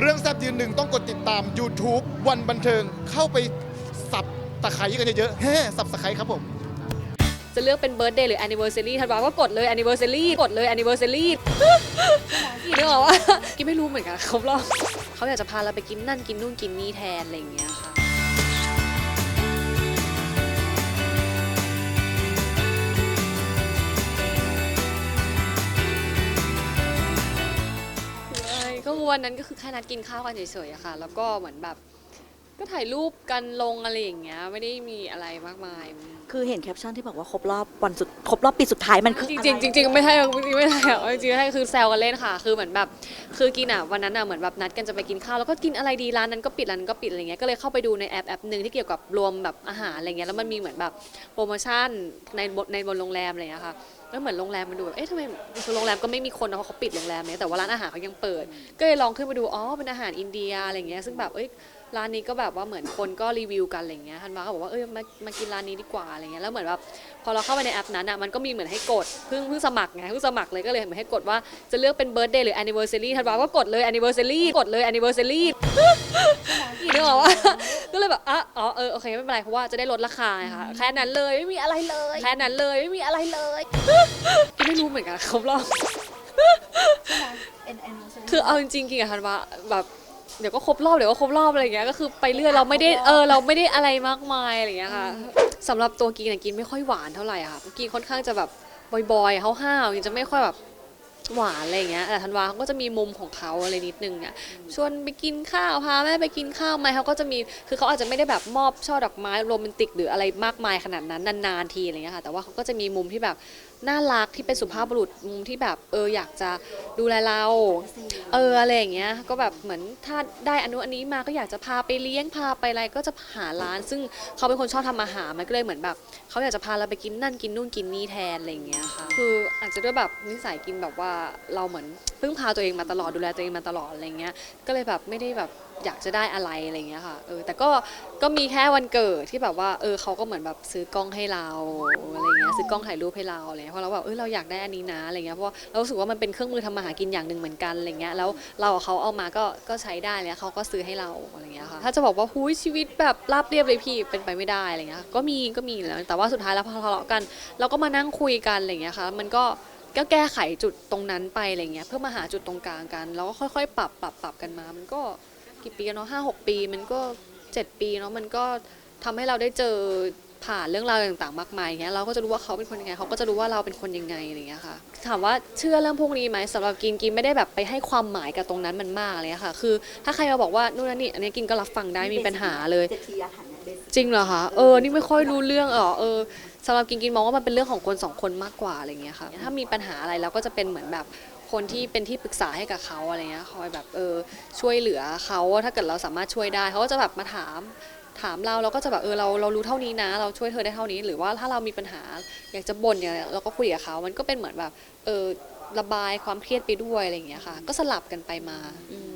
เรื่องแซบยืนหนึ่งต้องกดติดตาม YouTube วันบันเทิงเข้าไปสับตะไคร้กันเยอะๆแฮ่สับตะไคร้ครับผม จะเลือกเป็นเบิร์ d เดย์หรือแอ n i v e r s a r y ธันวาก็กดเลยแอ n i v e r s a r y กดเลยแอ n i v e r s a r y นึกออกว่า กินไม่รู้เหมือนกันครบรอบเขาอยากจะพาเราไปกินนั่นกินนู่นกินนี่แทนอะไรอย่างเงี้ยค่ะ ก็วันนั้นก็คือแค่นัดกินข้าวกันเฉยๆอะค่ะ แล้วก็เหมือนแบบ ก็ถ่ายรูปกันลงอะไรอย่างเงี้ย ไม่ได้มีอะไรมากมาย คือเห็นแคปชั่นที่บอกว่าครบรอบวันสุดครบรอบปีสุดท้ายมันคือจอะริงไๆจริงๆไม่ใช่จริงๆไม่ใช่อะจริงๆไม่ใช่คือแซวกันเล่นค่ะ คือเหมือนแบบ คือกินอะวันนั้นอะเหมือนแบบนัดกันจะไปกินข้าวแล้วก็กินอะไรดีร้านนั้นก็ปิดร้านนั้นก็ปิดอะไรเงี้ยก็เลยเข้าไปดูในแอปแอปหนึ่งที่เกี่ยวกับรวมแบบอาหารอะไรเงี้ยแล้วมันมีเหมือนแบบโปรโมชั่นในบนในบนโรงแรมอะไรเงี้ยค่ะแล้วเหมือนโรงแรมมันดูแบบ เอ๊ะทำไมคือโรงแรมก็ไม่มีคนนะเพราะเขาปิดโรงแรมเนี่ยแต่ว่าร้านอาหารเขายังเปิด ก็เลยลองขึ้นไปดู อ๋อ เป็นอาหารอินเดียอะไรเงี้ย ซึ่งแบบเอ้ย ร้านนี้ก็แบบว่าเหมือนคนก็รีวิวกันอะไรเงี้ยธันวาก็บอกว่า เอ้ย มา มากินร้านนี้ดีกว่าอะไรเงี้ย แล้วเหมือนแบบพอเราเข้าไปในแอปนั้นอะ มันก็มีเหมือนให้กด เพิ่งเพิ่งสมัครไง เพิ่งสมัครเลยก็เลยเหมือนให้กดว่าจะเลือกเป็นเบิร์ d เดย์หรือ a อ n i v e r s a r y ธันวาก็กดเลย a อ n i v e r s a r y กดเลย a อ n i v e r s a r y นึกออกว่า ก็เลยแบบอะอ๋อเออโอเคไม่เป็นไรเพราะว่าจะได้ลดราคาไงค่ะแค่นั้นเลยไม่มีอะไรเลยแค่นั้นเลยไม่มีอะไรเลยไม่รู้เหมือนกันครบรอบคือเอาจริงๆกินกับธันวาแบบเดี๋ยวก็ครบรอบเดี๋ยวก็ครบรอบอะไรอย่างเงี้ยก็คือไปเรื่อยเราไม่ได้เออเราไม่ได้อะไรมากมายอะไรอย่างเงี้ยค่ะสำหรับตัวกินเนี่ยกินไม่ค่อยหวานเท่าไหร่อะค่ะกินค่อนข้างจะแบบบอยๆห้าวๆกินจะไม่ค่อยแบบ หวานอะไรอย่างเงี้ยแต่ธันวาเขาก็จะมีมุมของเขาอะไรนิดนึงอะชวนไปกินข้าวพาแม่ไปกินข้าวไหมเขาก็จะมีคือเขาอาจจะไม่ได้แบบมอบช่อดอกไม้โรแมนติกหรืออะไรมากมายขนาดนั้นนานๆทีอะไรเงี้ยค่ะแต่ว่าเขาก็จะมีมุมที่แบบน่ารักที่เป็นสุภาพบุรุษมุมที่แบบเอออยากจะดูแลเรา เอออะไรอย่างเงี้ยก็แบบเหมือนถ้าได้อนุอันนี้มาก็อยากจะพาไปเลี้ยงพาไปอะไรก็จะหาร้าน ซึ่งเขาเป็นคนชอบทำอาหารมันก็เลยเหมือนแบบเขาอยากจะพาเราไปกินนั่นกินนู่นกินนี่แทนอะไรอย่างเงี้ยค่ะคืออาจจะด้วยแบบนิสัยกินแบบว่าเราเหมือนพึ่งพาตัวเองมาตลอดดูแลตัวเองมาตลอดอะไรเงี้ยก็เลยแบบไม่ได้แบบ อยากจะได้อะไรอะไรเงี้ยค่ะเออแต่ก็ก็มีแค่วันเกิดที่แบบว่าเออเขาก็เหมือนแบบซื้อกล้องให้เราอะไรเงี้ยซื้อกล้องถ่ายรูปให้เราอะไรเงี้ยเพราะเราแบบเออเราอยากได้อันนี้นะอะไรเงี้ยเพราะเรารู้สึกว่ามันเป็นเครื่องมือทำมาหากินอย่างหนึ่งเหมือนกันอะไรเงี้ยแล้วเรากับเขาเอามาก็ก็ใช้ได้เลยเขาก็ซื้อให้เราอะไรเงี้ยค่ะถ้าจะบอกว่าหุยชีวิตแบบราบเรียบเลยพี่เป็นไปไม่ได้อะไรเงี้ยก็มีก็มีแล้วแต่ว่าสุดท้ายแล้วพอทะเลาะกัน เราก็มานั่งคุยกันอะไรเงี้ยค่ะมันก็ก็แก้ไขจุดตรงนั้นไปอะไรเงี้ยเพื่อมาหาจุดตรงกลางกัน แล้วก็ค่อยๆ ปรับปรับปรับกันมา มันก็ กี่ปีแล้วเนาะห้าหกปีมันก็เจ็ดปีเนาะมันก็ทำให้เราได้เจอผ่านเรื่องราวต่างๆ มากมายอย่างเงี้ยเราก็จะรู้ว่าเขาเป็นคนยังไงเขาก็จะรู้ว่าเราเป็นคนยังไงอะไรเงี้ยค่ะถามว่าเชื่อเรื่องพวกนี้ไหมสำหรับกินกินไม่ได้แบบไปให้ความหมายกับตรงนั้นมันมากเลยอะค่ะ คือ ถ้าใครมาบอกว่านู่นนั่นนี่อันนี้กินก็รับฟังได้มีปัญหาเลยเจ็ดทีอาถรรพ์เนี่ยเบสิกจริงเหรอคะเออนี่ไม่ค่อยรู้เรื่องเออเออสำหรับกินกินมองว่ามันเป็นเรื่องของคนสองคนมากกว่าอะไรเงี้ยค่ะถ้ามีปัญหาอะไรเราก็จะเป็นเหมือนแบบ คนที่เป็นที่ปรึกษาให้กับเขาอะไรเงี้ยคอยแบบเออช่วยเหลือเขาถ้าเกิดเราสามารถช่วยได้เขาก็จะแบบมาถามถามเราเราก็จะแบบเออเราเรารู้เท่านี้นะ เราช่วยเธอได้เท่านี้ หรือว่าถ้าเรามีปัญหา อยากจะบ่นอย่างเงี้ยเราก็คุยกับเขา มันก็เป็นเหมือนแบบเออระบายความเครียดไปด้วยอะไรอย่างเงี้ยค่ะ ก็สลับกันไปมาอืม